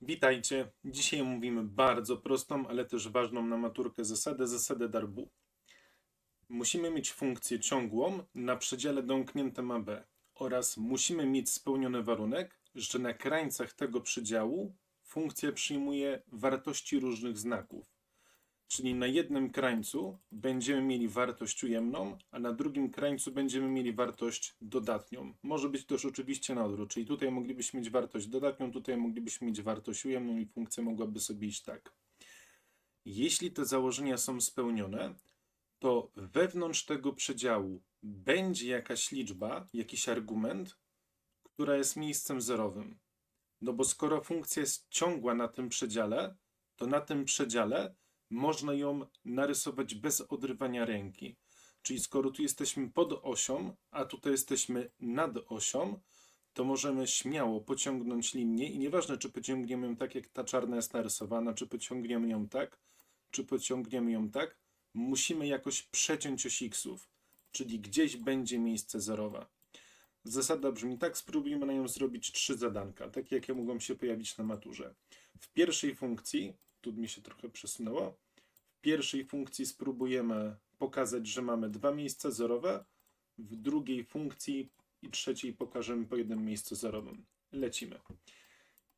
Witajcie. Dzisiaj mówimy bardzo prostą, ale też ważną na maturkę zasadę, zasadę darbu. Musimy mieć funkcję ciągłą na przedziale domkniętym AB oraz musimy mieć spełniony warunek, że na krańcach tego przedziału funkcja przyjmuje wartości różnych znaków. Czyli na jednym krańcu będziemy mieli wartość ujemną, a na drugim krańcu będziemy mieli wartość dodatnią. Może być też oczywiście na odwrót, czyli tutaj moglibyśmy mieć wartość dodatnią, tutaj moglibyśmy mieć wartość ujemną i funkcja mogłaby sobie iść tak. Jeśli te założenia są spełnione, to wewnątrz tego przedziału będzie jakaś liczba, jakiś argument, która jest miejscem zerowym. No bo skoro funkcja jest ciągła na tym przedziale, to na tym przedziale można ją narysować bez odrywania ręki. Czyli skoro tu jesteśmy pod osią, a tutaj jesteśmy nad osią, to możemy śmiało pociągnąć linię i nieważne, czy pociągniemy ją tak, jak ta czarna jest narysowana, czy pociągniemy ją tak, czy pociągniemy ją tak, musimy jakoś przeciąć oś xów, czyli gdzieś będzie miejsce zerowe. Zasada brzmi tak, spróbujmy na nią zrobić trzy zadanka, takie jakie mogą się pojawić na maturze. W pierwszej funkcji, tu mi się trochę przesunęło, w pierwszej funkcji spróbujemy pokazać, że mamy dwa miejsca zerowe, w drugiej funkcji i trzeciej pokażemy po jednym miejscu zerowym. Lecimy.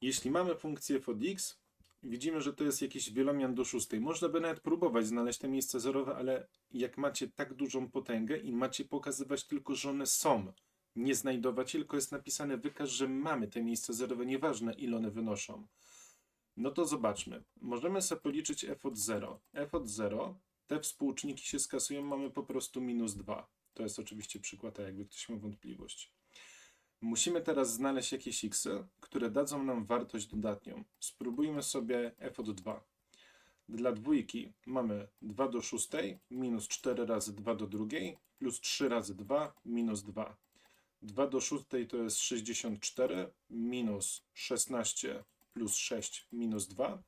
Jeśli mamy funkcję f od x, widzimy, że to jest jakiś wielomian do szóstej. Można by nawet próbować znaleźć te miejsca zerowe, ale jak macie tak dużą potęgę i macie pokazywać tylko, że one są, nie znajdować, tylko jest napisane wykaż, że mamy te miejsca zerowe, nieważne ile one wynoszą. No to zobaczmy. Możemy sobie policzyć f od 0. f od 0, te współczynniki się skasują, mamy po prostu minus 2. To jest oczywiście przykład, a jakby ktoś miał wątpliwość. Musimy teraz znaleźć jakieś x, które dadzą nam wartość dodatnią. Spróbujmy sobie f od 2. Dla dwójki mamy 2 do 6 minus 4 razy 2 do drugiej plus 3 razy 2 minus 2. 2 do 6 to jest 64 minus 16 plus 6 minus 2.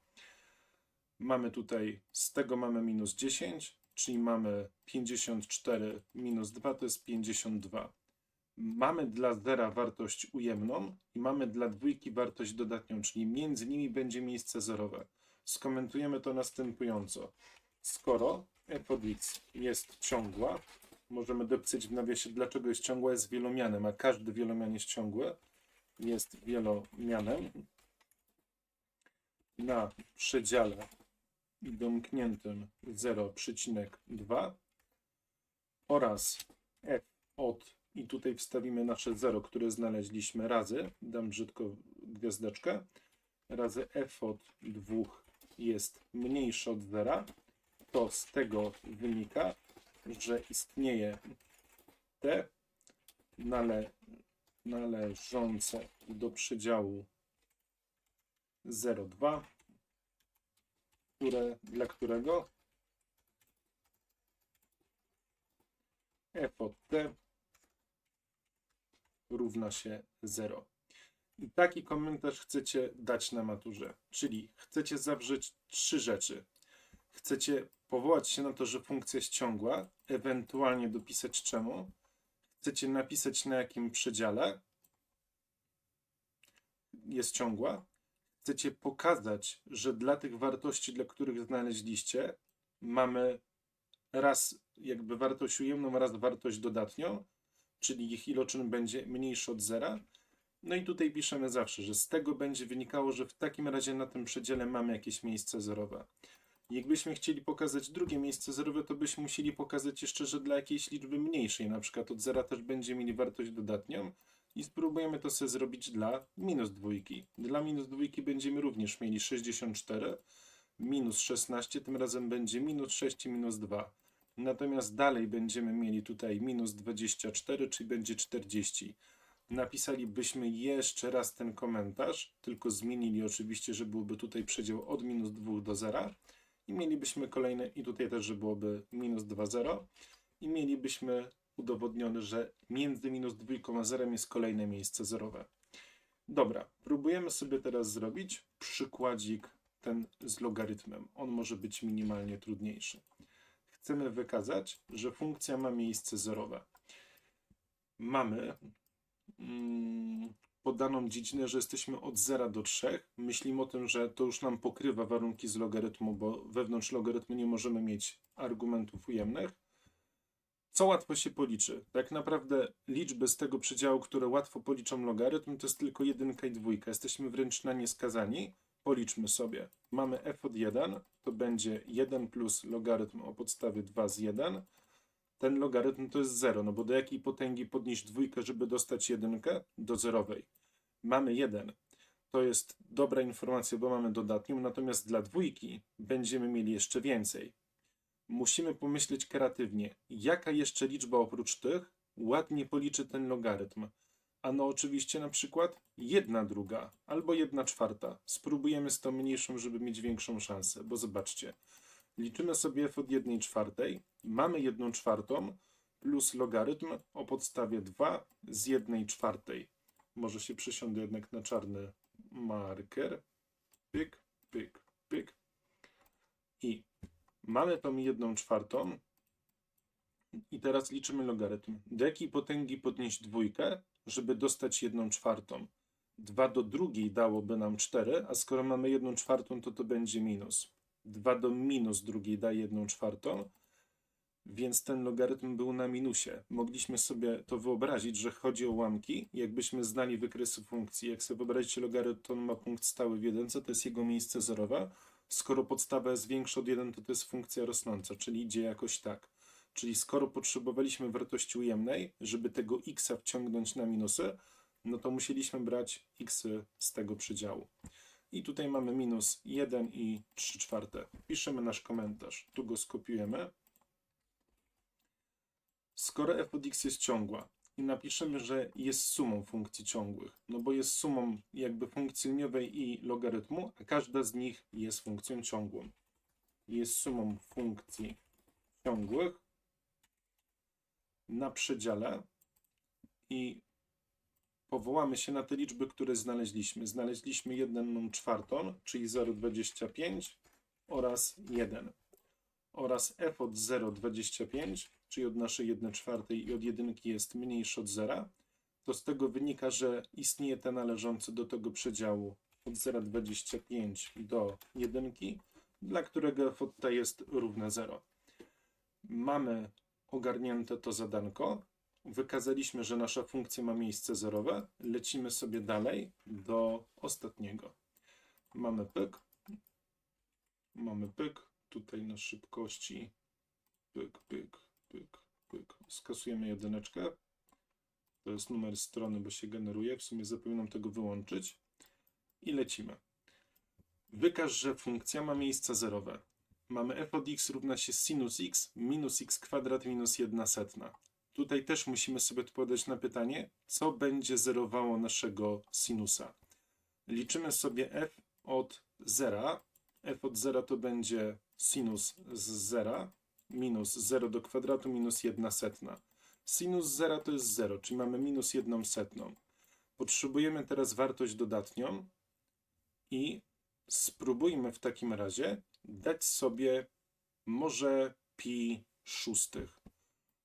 Mamy tutaj, z tego mamy minus 10, czyli mamy 54 minus 2 to jest 52. Mamy dla zera wartość ujemną i mamy dla dwójki wartość dodatnią, czyli między nimi będzie miejsce zerowe. Skomentujemy to następująco. Skoro f od x jest ciągła, możemy dopisać w nawiasie, dlaczego jest ciągła, jest wielomianem, a każdy wielomian jest ciągły, jest wielomianem na przedziale domkniętym 0,2 oraz f od i tutaj wstawimy nasze 0, które znaleźliśmy razy, dam brzydko gwiazdeczkę, razy f od 2 jest mniejsze od 0, to z tego wynika, że istnieje t nale, należące do przedziału 0,2, które, dla którego f od t równa się 0. I taki komentarz chcecie dać na maturze, czyli chcecie zawrzeć trzy rzeczy. Chcecie powołać się na to, że funkcja jest ciągła, ewentualnie dopisać czemu. Chcecie napisać na jakim przedziale jest ciągła. Chcecie pokazać, że dla tych wartości, dla których znaleźliście, mamy raz jakby wartość ujemną, raz wartość dodatnią, czyli ich iloczyn będzie mniejszy od zera. No i tutaj piszemy zawsze, że z tego będzie wynikało, że w takim razie na tym przedziale mamy jakieś miejsce zerowe. Jakbyśmy chcieli pokazać drugie miejsce zerowe, to byśmy musieli pokazać jeszcze, że dla jakiejś liczby mniejszej, na przykład od zera też będzie mieli wartość dodatnią i spróbujemy to sobie zrobić dla minus dwójki. Dla minus dwójki będziemy również mieli 64 minus 16, tym razem będzie minus 6 i minus 2. Natomiast dalej będziemy mieli tutaj minus 24, czyli będzie 40. Napisalibyśmy jeszcze raz ten komentarz, tylko zmienili oczywiście, że byłby tutaj przedział od minus 2 do 0 i mielibyśmy kolejne, i tutaj też, że byłoby minus 2, 0 i mielibyśmy udowodnione, że między minus 2 a 0 jest kolejne miejsce zerowe. Dobra, próbujemy sobie teraz zrobić przykładzik ten z logarytmem. On może być minimalnie trudniejszy. Chcemy wykazać, że funkcja ma miejsce zerowe. Mamy mm, podaną dziedzinę, że jesteśmy od 0 do 3, myślimy o tym, że to już nam pokrywa warunki z logarytmu, bo wewnątrz logarytmu nie możemy mieć argumentów ujemnych. Co łatwo się policzy? Tak naprawdę liczby z tego przedziału, które łatwo policzą logarytm, to jest tylko jedynka i dwójka. Jesteśmy wręcz na nie skazani. Policzmy sobie. Mamy f od 1, to będzie 1 plus logarytm o podstawie 2 z 1. Ten logarytm to jest 0, no bo do jakiej potęgi podnieść dwójkę, żeby dostać jedynkę? Do zerowej. Mamy 1. To jest dobra informacja, bo mamy dodatnią, natomiast dla dwójki będziemy mieli jeszcze więcej. Musimy pomyśleć kreatywnie, jaka jeszcze liczba oprócz tych ładnie policzy ten logarytm. Ano oczywiście na przykład jedna druga albo jedna czwarta. Spróbujemy z tą mniejszą, żeby mieć większą szansę, bo zobaczcie. Liczymy sobie f od 1 czwartej, mamy 1 czwartą plus logarytm o podstawie 2 z 1 czwartej. Może się przesiądę jednak na czarny marker. Pyk, pyk, pyk. I mamy tą 1 czwartą. I teraz liczymy logarytm. Do jakiej potęgi podnieść dwójkę, żeby dostać 1 czwartą? 2 do drugiej dałoby nam 4, a skoro mamy 1 czwartą, to to będzie minus. 2 do minus drugiej daje 1 czwartą, więc ten logarytm był na minusie. Mogliśmy sobie to wyobrazić, że chodzi o łamki. Jakbyśmy znali wykresy funkcji, jak sobie wyobrazicie logarytm ma punkt stały w jedynce, to jest jego miejsce zerowe. Skoro podstawa jest większa od 1, to to jest funkcja rosnąca, czyli idzie jakoś tak. Czyli skoro potrzebowaliśmy wartości ujemnej, żeby tego x wciągnąć na minusy, no to musieliśmy brać x z tego przedziału. I tutaj mamy minus 1 i 3 czwarte. Piszemy nasz komentarz. Tu go skopiujemy. Skoro f od x jest ciągła i napiszemy, że jest sumą funkcji ciągłych, no bo jest sumą jakby funkcji liniowej i logarytmu, a każda z nich jest funkcją ciągłą. Jest sumą funkcji ciągłych na przedziale i powołamy się na te liczby, które znaleźliśmy. Znaleźliśmy 1 czwartą, czyli 0,25 oraz 1 oraz f od 0,25, czyli od naszej 1 czwartej i od jedynki jest mniejszy od 0, to z tego wynika, że istnieje ten należący do tego przedziału od 0,25 do jedynki, dla którego f od t jest równe 0. Mamy ogarnięte to zadanko. Wykazaliśmy, że nasza funkcja ma miejsce zerowe. Lecimy sobie dalej do ostatniego. Mamy pyk. Mamy pyk. Tutaj na szybkości pyk, pyk, pyk, pyk. Skasujemy jedyneczkę. To jest numer strony, bo się generuje. W sumie zapominam tego wyłączyć. I lecimy. Wykaż, że funkcja ma miejsca zerowe. Mamy f od x równa się sinus x minus x kwadrat minus 1 setna. Tutaj też musimy sobie odpowiadać na pytanie, co będzie zerowało naszego sinusa. Liczymy sobie f od 0. f od 0 to będzie sinus z 0 minus 0 do kwadratu minus 1 setna. Sinus 0 to jest 0, czyli mamy minus 1 setną. Potrzebujemy teraz wartość dodatnią i spróbujmy w takim razie dać sobie może pi szóstych.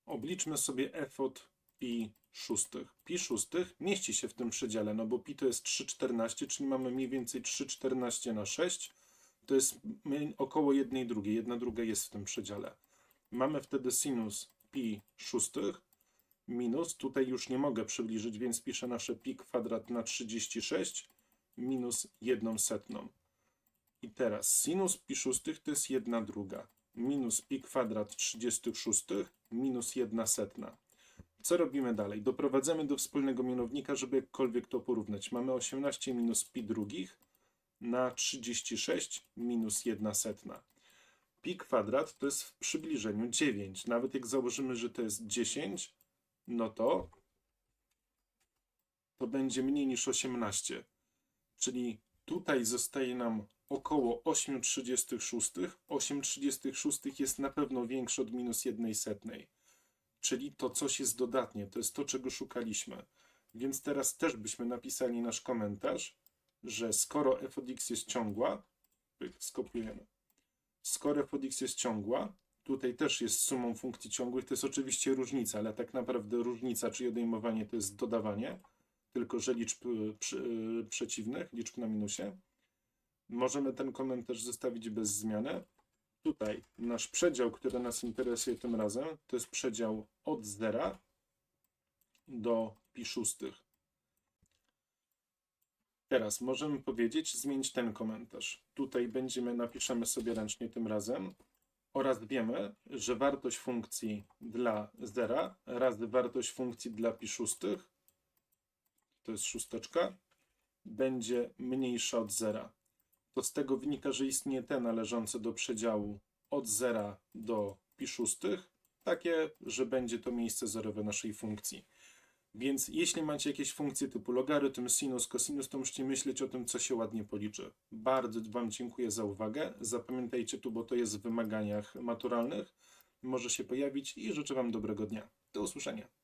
Obliczmy sobie f od pi szóstych. Pi szóstych mieści się w tym przedziale, no bo pi to jest 3,14, czyli mamy mniej więcej 3,14 na 6. To jest około 1 drugiej. 1 druga jest w tym przedziale. Mamy wtedy sinus pi szóstych minus, tutaj już nie mogę przybliżyć, więc piszę nasze pi kwadrat na 36 minus 1 setną. I teraz sinus pi szóstych to jest 1 druga. Minus pi kwadrat 36 minus 1 setna. Co robimy dalej? Doprowadzamy do wspólnego mianownika, żeby jakkolwiek to porównać. Mamy 18 minus pi drugich na 36 minus 1 setna. Pi kwadrat to jest w przybliżeniu 9. Nawet jak założymy, że to jest 10, no to to będzie mniej niż 18. Czyli tutaj zostaje nam około 8,36. 8,36 jest na pewno większe od minus 1 setnej. Czyli to coś jest dodatnie, to jest to, czego szukaliśmy. Więc teraz też byśmy napisali nasz komentarz, że skoro f od x jest ciągła, skopiujemy, skoro f x jest ciągła, tutaj też jest sumą funkcji ciągłych, to jest oczywiście różnica, ale tak naprawdę różnica, czyli odejmowanie to jest dodawanie, tylko że liczb y, przy, y, przeciwnych, liczb na minusie. Możemy ten komentarz zostawić bez zmiany. Tutaj nasz przedział, który nas interesuje tym razem, to jest przedział od 0 do pi szóstych. Teraz możemy powiedzieć, zmienić ten komentarz. Tutaj będziemy, napiszemy sobie ręcznie tym razem. Oraz wiemy, że wartość funkcji dla zera razy wartość funkcji dla pi szóstych, to jest szósteczka, będzie mniejsza od zera. To z tego wynika, że istnieje t należące do przedziału od zera do pi szóstych, takie, że będzie to miejsce zerowe naszej funkcji. Więc jeśli macie jakieś funkcje typu logarytm, sinus, cosinus, to musicie myśleć o tym, co się ładnie policzy. Bardzo Wam dziękuję za uwagę. Zapamiętajcie tu, bo to jest w wymaganiach maturalnych. Może się pojawić i życzę Wam dobrego dnia. Do usłyszenia.